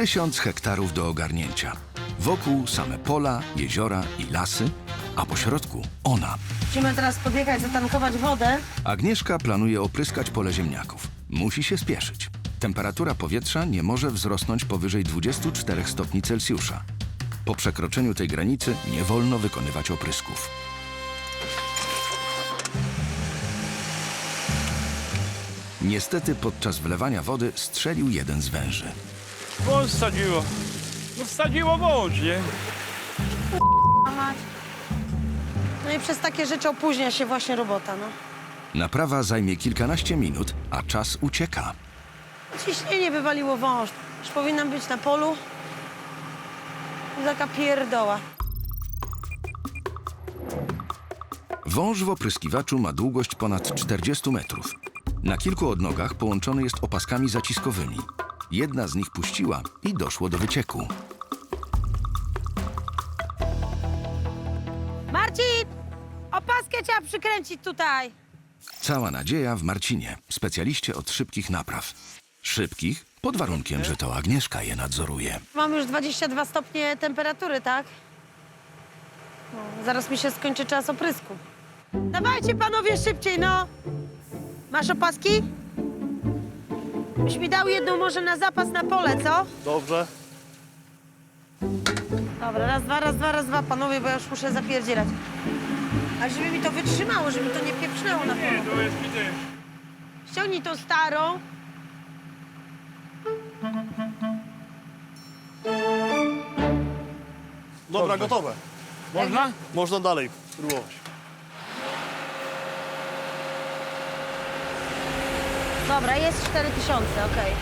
Tysiąc hektarów do ogarnięcia. Wokół same pola, jeziora i lasy, a po środku ona. Musimy teraz podjechać, zatankować wodę. Agnieszka planuje opryskać pole ziemniaków. Musi się spieszyć. Temperatura powietrza nie może wzrosnąć powyżej 24 stopni Celsjusza. Po przekroczeniu tej granicy nie wolno wykonywać oprysków. Niestety podczas wlewania wody strzelił jeden z węży. Wąż wsadziło. No wsadziło wąż, nie? No i przez takie rzeczy opóźnia się właśnie robota, no. Naprawa zajmie kilkanaście minut, a czas ucieka. Ciśnienie wywaliło wąż. Już powinnam być na polu. Taka pierdoła. Wąż w opryskiwaczu ma długość ponad 40 metrów. Na kilku odnogach połączony jest opaskami zaciskowymi. Jedna z nich puściła i doszło do wycieku. Marcin! Opaskę trzeba przykręcić tutaj. Cała nadzieja w Marcinie, specjaliście od szybkich napraw. Szybkich, pod warunkiem, że to Agnieszka je nadzoruje. Mam już 22 stopnie temperatury, tak? No, zaraz mi się skończy czas oprysku. Dawajcie panowie szybciej, no! Masz opaski? Byś mi dał jedną może na zapas na pole, co? Dobrze. Dobra, raz, dwa, raz, dwa, raz, dwa, panowie, bo ja już muszę zapierdzielać. A żeby mi to wytrzymało, żeby to nie pieprznęło na Nie, polu. to jest widzę. Ściągnij tą starą. Dobra, gotowe. Można? Można dalej próbować. Dobra, jest 4000, okej.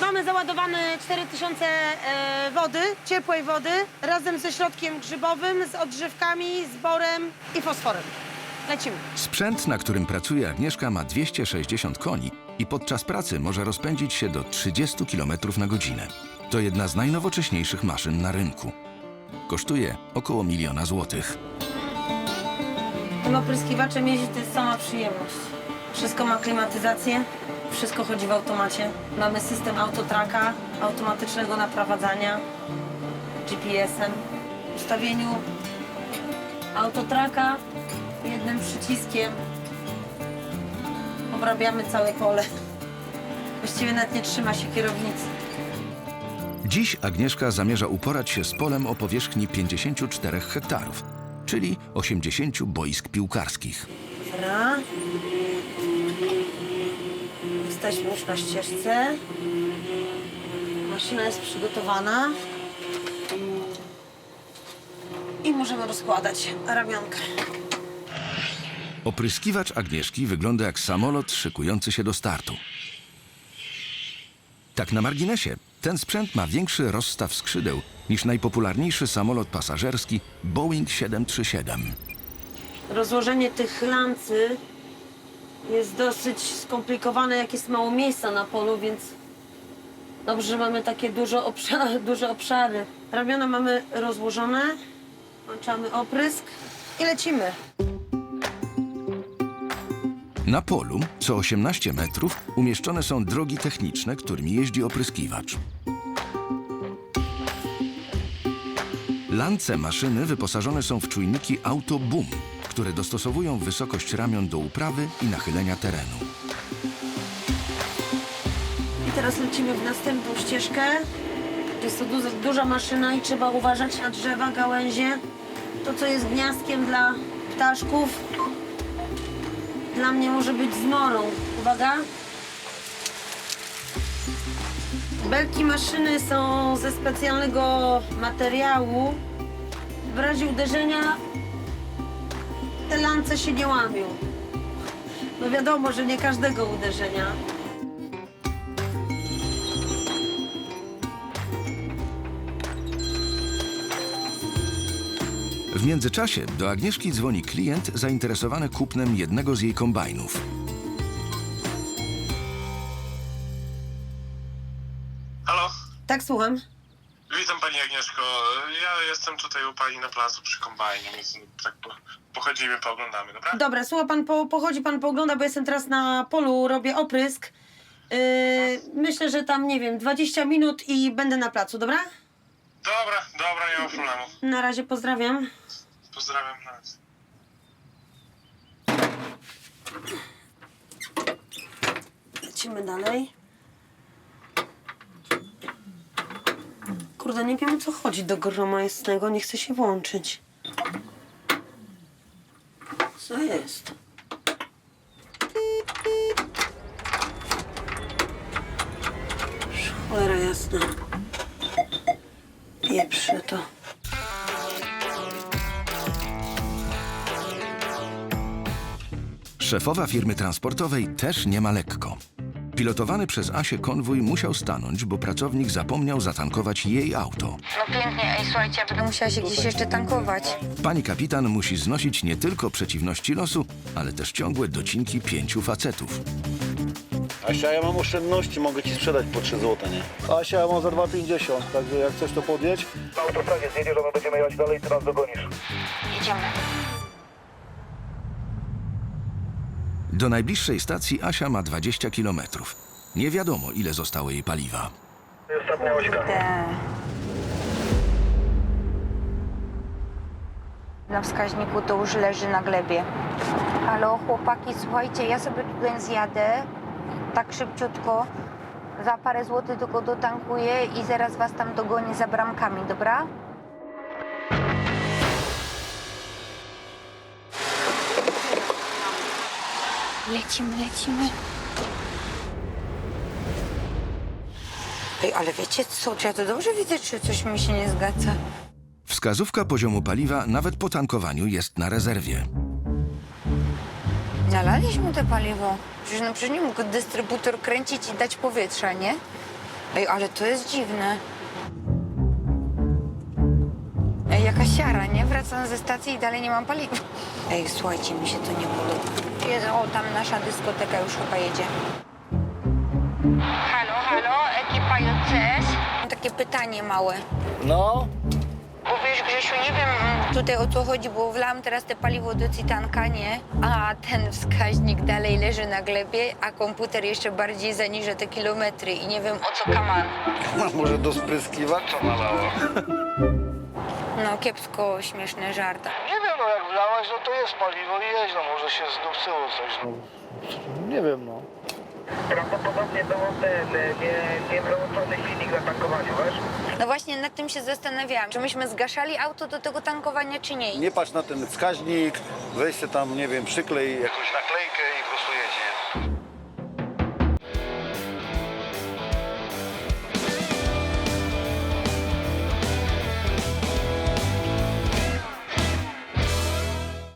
Mamy załadowane 4000 e, wody, ciepłej wody, razem ze środkiem grzybowym, z odżywkami, z borem i fosforem. Lecimy. Sprzęt, na którym pracuje Agnieszka, ma 260 koni i podczas pracy może rozpędzić się do 30 km na godzinę. To jedna z najnowocześniejszych maszyn na rynku. Kosztuje około miliona złotych. Tym opryskiwaczem jeździć to jest sama przyjemność. Wszystko ma klimatyzację, wszystko chodzi w automacie. Mamy system autotraka, automatycznego naprowadzania, GPS-em. W ustawieniu autotraka jednym przyciskiem obrabiamy całe pole. Właściwie nawet nie trzyma się kierownicy. Dziś Agnieszka zamierza uporać się z polem o powierzchni 54 hektarów, czyli 80 boisk piłkarskich. Dobra. Jesteśmy już na ścieżce. Maszyna jest przygotowana. I możemy rozkładać ramionkę. Opryskiwacz Agnieszki wygląda jak samolot szykujący się do startu. Tak na marginesie, ten sprzęt ma większy rozstaw skrzydeł niż najpopularniejszy samolot pasażerski Boeing 737. Rozłożenie tych lancy jest dosyć skomplikowane, jak jest mało miejsca na polu, więc dobrze, że mamy takie dużo obszar, duże obszary. Ramiona mamy rozłożone, włączamy oprysk i lecimy. Na polu, co 18 metrów, umieszczone są drogi techniczne, którymi jeździ opryskiwacz. Lance maszyny wyposażone są w czujniki Auto Boom, które dostosowują wysokość ramion do uprawy i nachylenia terenu. I teraz lecimy w następną ścieżkę. Jest to duża, duża maszyna i trzeba uważać na drzewa, gałęzie. To, co jest gniazdkiem dla ptaszków, dla mnie może być zmorą. Uwaga. Belki maszyny są ze specjalnego materiału. W razie uderzenia te lance się nie łamią. No wiadomo, że nie każdego uderzenia. W międzyczasie do Agnieszki dzwoni klient zainteresowany kupnem jednego z jej kombajnów. Halo? Tak, słucham. Witam Pani Agnieszko. Ja jestem tutaj u Pani na placu przy kombajnie, więc tak po, pochodzimy, pooglądamy, dobra? Dobra, słucha pan, po, pochodzi pan, poogląda, bo jestem teraz na polu, robię oprysk. Yy, myślę, że tam, nie wiem, 20 minut i będę na placu, dobra? Dobra, dobra, nie ma problemu. Na razie pozdrawiam. Pozdrawiam nas. Lecimy dalej. Kurde, nie wiem o co chodzi do groma nie chcę się włączyć. Co jest? Cholera jasna. Pieprzę to. Szefowa firmy transportowej też nie ma lekko. Pilotowany przez Asię konwój musiał stanąć, bo pracownik zapomniał zatankować jej auto. No pięknie, ej słuchajcie, ja będę musiała się gdzieś jeszcze tankować. Pani kapitan musi znosić nie tylko przeciwności losu, ale też ciągłe docinki pięciu facetów. Asia, ja mam oszczędności, mogę ci sprzedać po 3 zł, nie? Asia, ja mam za 2,50, także jak chcesz to podjedź. Na autostradzie zjedziesz, a my będziemy jechać dalej, ty nas dogonisz. Jedziemy. Do najbliższej stacji Asia ma 20 kilometrów. Nie wiadomo, ile zostało jej paliwa. Ostatnia ośka. Te. Na wskaźniku to już leży na glebie. Halo, chłopaki, słuchajcie, ja sobie tutaj zjadę tak szybciutko. Za parę złotych tylko dotankuję i zaraz was tam dogonię za bramkami, dobra? Lecimy, lecimy. Ej, ale wiecie co, czy ja to dobrze widzę, czy coś mi się nie zgadza? Wskazówka poziomu paliwa nawet po tankowaniu jest na rezerwie. Nalaliśmy te paliwo. Przecież no przecież nie mógł dystrybutor kręcić i dać powietrza, nie? Ej, ale to jest dziwne. Ej, jaka siara, nie? Wracam ze stacji i dalej nie mam paliwa. Ej, słuchajcie, mi się to nie podoba. O, tam nasza dyskoteka już chyba jedzie. Halo, halo, ekipa JCS. Mam takie pytanie małe. No, Bo wiesz, Grzesiu, nie wiem mm, tutaj o co chodzi, bo wlałam teraz te paliwo do cytanka, nie? A ten wskaźnik dalej leży na glebie, a komputer jeszcze bardziej zaniża te kilometry i nie wiem o co kaman. może do spryskiwacza nalała. No kiepsko śmieszny żart. Nie wiem, no jak wlałaś, no to jest paliwo i jeźdź, no może się zdupcyło coś. No. Nie wiem, no. Prawdopodobnie to ten nie, nie wyłączony silnik na tankowaniu, wiesz? No właśnie nad tym się zastanawiałam, czy myśmy zgaszali auto do tego tankowania, czy nie. Nie patrz na ten wskaźnik, weź se tam, nie wiem, przyklej jakąś naklejkę